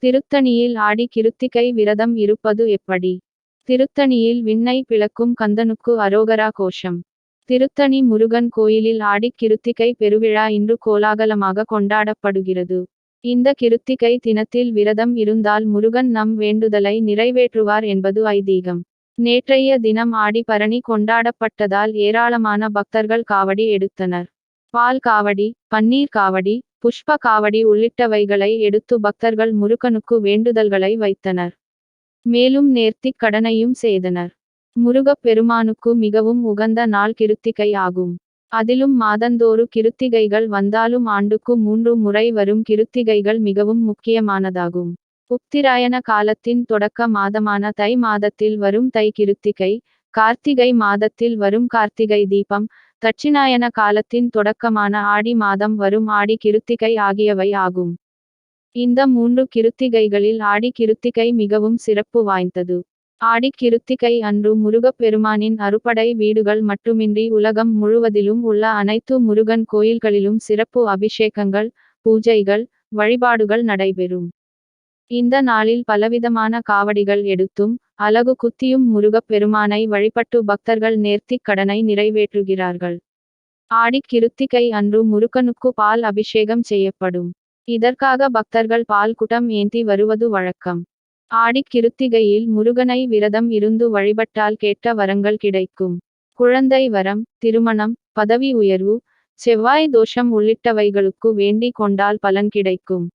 திருத்தணியில் ஆடி கிருத்திகை விரதம் இருப்பது எப்படி? திருத்தணியில் விண்ணை பிளக்கும் கந்தனுக்கு அரோகரா கோஷம். திருத்தணி முருகன் கோயிலில் ஆடிக் கிருத்திகை பெருவிழா இன்று கோலாகலமாக கொண்டாடப்படுகிறது. இந்த கிருத்திகை தினத்தில் விரதம் இருந்தால் முருகன் நம் வேண்டுதலை நிறைவேற்றுவார் என்பது ஐதீகம். நேற்றைய தினம் ஆடி பரணி கொண்டாடப்பட்டதால் ஏராளமான பக்தர்கள் காவடி எடுத்தனர். பால் காவடி பன்னீர் காவடி புஷ்ப காவடி உள்ளிட்டவைகளை எடுத்து பக்தர்கள் முருகனுக்கு வேண்டுதல்களை வைத்தனர். மேலும் நேர்த்திக் கடனையும் செய்தனர். முருகப் பெருமானுக்கு மிகவும் உகந்த நாள் கிருத்திகை ஆகும். அதிலும் மாதந்தோறு கிருத்திகைகள் வந்தாலும் ஆண்டுக்கு மூன்று முறை வரும் கிருத்திகைகள் மிகவும் முக்கியமானதாகும். உத்திராயண காலத்தின் தொடக்க மாதமான தை மாதத்தில் வரும் தை கிருத்திகை கார்த்திகை மாதத்தில் வரும் கார்த்திகை தீபம் தட்சிணாயன காலத்தின் தொடக்கமான ஆடி மாதம் வரும் ஆடி கிருத்திகை ஆகியவை ஆகும். இந்த மூன்று கிருத்திகைகளில் ஆடி கிருத்திகை மிகவும் சிறப்பு வாய்ந்தது. ஆடி கிருத்திகை அன்று முருகப்பெருமானின் அறுபடை வீடுகள் மட்டுமின்றி உலகம் முழுவதிலும் உள்ள அனைத்து முருகன் கோயில்களிலும் சிறப்பு அபிஷேகங்கள் பூஜைகள் வழிபாடுகள் நடைபெறும். இந்த நாளில் பலவிதமான காவடிகள் எடுத்தும் அலகு குத்தியும் முருகப் பெருமானை வழிபட்டு பக்தர்கள் நேர்த்திக் கடனை நிறைவேற்றுகிறார்கள். ஆடிக் கிருத்திகை அன்று முருகனுக்கு பால் அபிஷேகம் செய்யப்படும். இதற்காக பக்தர்கள் பால் குடம் ஏந்தி வருவது வழக்கம். ஆடிக் கிருத்திகையில் முருகனை விரதம் இருந்து வழிபட்டால் கேட்ட வரங்கள் கிடைக்கும். குழந்தை வரம் திருமணம் பதவி உயர்வு செவ்வாய் தோஷம் உள்ளிட்டவைகளுக்கு வேண்டிக் கொண்டால் பலன் கிடைக்கும்.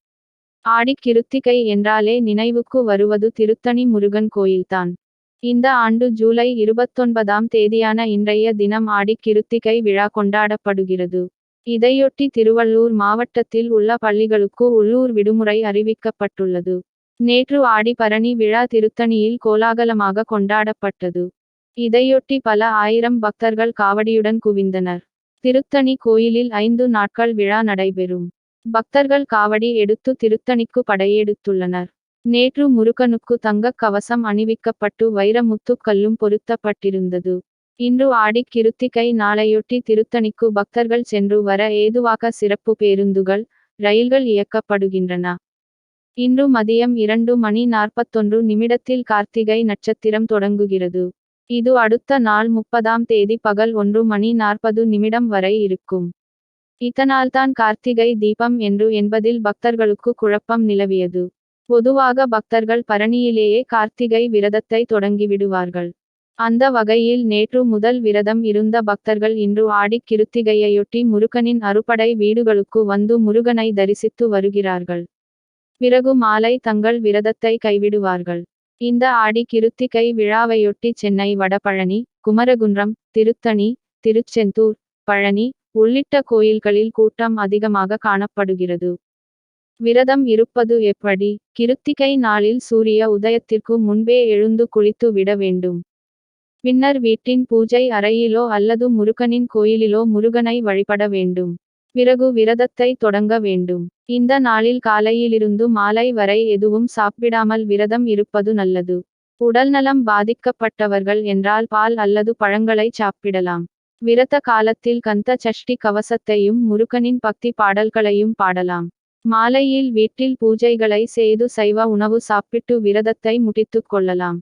ஆடிக் கிருத்திகை என்றாலே நினைவுக்கு வருவது திருத்தணி முருகன் கோயில்தான். இந்த ஆண்டு ஜூலை இருபத்தொன்பதாம் தேதியான இன்றைய தினம் ஆடிக்கிருத்திகை விழா கொண்டாடப்படுகிறது. இதையொட்டி திருவள்ளூர் மாவட்டத்தில் உள்ள பள்ளிகளுக்கு உள்ளூர் விடுமுறை அறிவிக்கப்பட்டுள்ளது. நேற்று ஆடி பரணி விழா திருத்தணியில் கோலாகலமாக கொண்டாடப்பட்டது. இதையொட்டி பல ஆயிரம் பக்தர்கள் காவடியுடன் குவிந்தனர். திருத்தணி கோயிலில் ஐந்து நாட்கள் விழா நடைபெறும். பக்தர்கள் காவடி எடுத்து திருத்தணிக்கு படையெடுத்துள்ளனர். நேற்று முருகனுக்கு தங்கக் கவசம் அணிவிக்கப்பட்டு வைர முத்துக்கல்லும் பொருத்தப்பட்டிருந்தது. இன்று ஆடிக் கிருத்திகை நாளையொட்டி திருத்தணிக்கு பக்தர்கள் சென்று வர ஏதுவாக சிறப்பு பேருந்துகள் ரயில்கள் இயக்கப்படுகின்றன. இன்று மதியம் இரண்டு மணி நாற்பத்தொன்று நிமிடத்தில் கார்த்திகை நட்சத்திரம் தொடங்குகிறது. இது அடுத்த நாள் முப்பதாம் தேதி பகல் ஒன்று மணி நாற்பது நிமிடம் வரை இருக்கும். இதனால்தான் கார்த்திகை தீபம் என்று என்பதில் பக்தர்களுக்கு குழப்பம் நிலவியது. பொதுவாக பக்தர்கள் பரணியிலேயே கார்த்திகை விரதத்தை தொடங்கிவிடுவார்கள். அந்த வகையில் நேற்று முதல் விரதம் இருந்த பக்தர்கள் இன்று ஆடிக் கிருத்திகையையொட்டி முருகனின் அறுபடை வீடுகளுக்கு வந்து முருகனை தரிசித்து வருகிறார்கள். பிறகு மாலை தங்கள் விரதத்தை கைவிடுவார்கள். இந்த ஆடி கிருத்திகை விழாவையொட்டி சென்னை வடபழனி குமரகுன்றம் திருத்தணி திருச்செந்தூர் பழனி உள்ளிட்ட கோயில்களில் கூட்டம் அதிகமாக காணப்படுகிறது. விரதம் இருப்பது எப்படி? கிருத்திகை நாளில் சூரிய உதயத்திற்கு முன்பே எழுந்து குளித்து விட வேண்டும். பின்னர் வீட்டின் பூஜை அறையிலோ அல்லது முருகனின் கோயிலிலோ முருகனை வழிபட வேண்டும். பிறகு விரதத்தை தொடங்க வேண்டும். இந்த நாளில் காலையிலிருந்து மாலை வரை எதுவும் சாப்பிடாமல் விரதம் இருப்பது நல்லது. உடல்நலம் பாதிக்கப்பட்டவர்கள் என்றால் பால் அல்லது பழங்களை சாப்பிடலாம். விரத காலத்தில் கந்த சஷ்டி கவசத்தையும் முருகனின் பக்தி பாடல்களையும் பாடலாம். மாலையில் வீட்டில் பூஜைகளை செய்து சைவ உணவு சாப்பிட்டு விரதத்தை முடித்துக் கொள்ளலாம்.